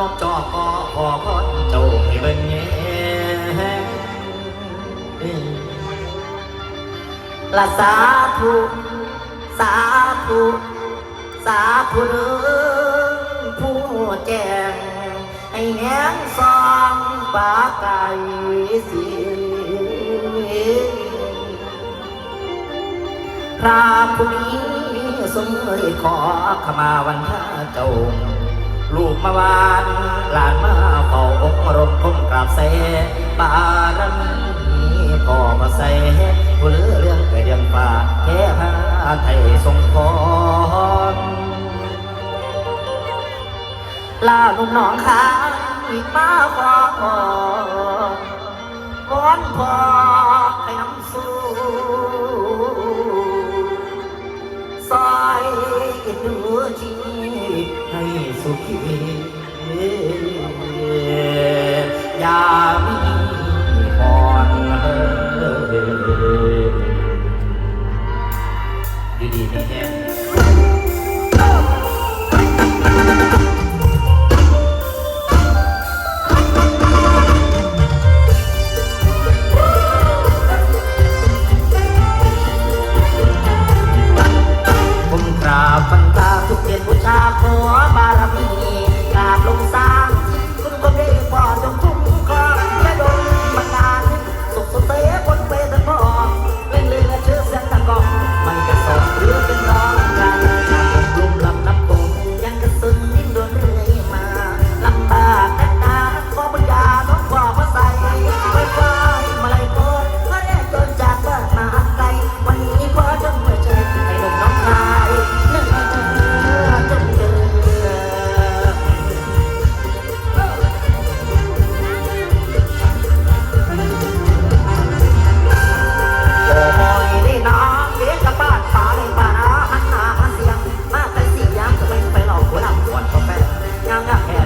นกจอกก็ขอพรเจ้าให้เบิ่งแย่ละสาธุสาธุสาธุเด้อผู้แจ้งให้แหงซองปากไก่สิพระผู้นี้ทรงเอ่ยขอขมาวันท่าเจ้า ลูกมาวานหลานมาเฝ้าอกรบคมกราบเสบารมีพ่อมาใส่ผู้เลือเรื่องเกิดเรื่องป่าแค่พระไทยทรงพรลาลุงน้องค้าอีกมาขอวอนพอ สายหัวชีให้สุขีอย่ามี Not bad.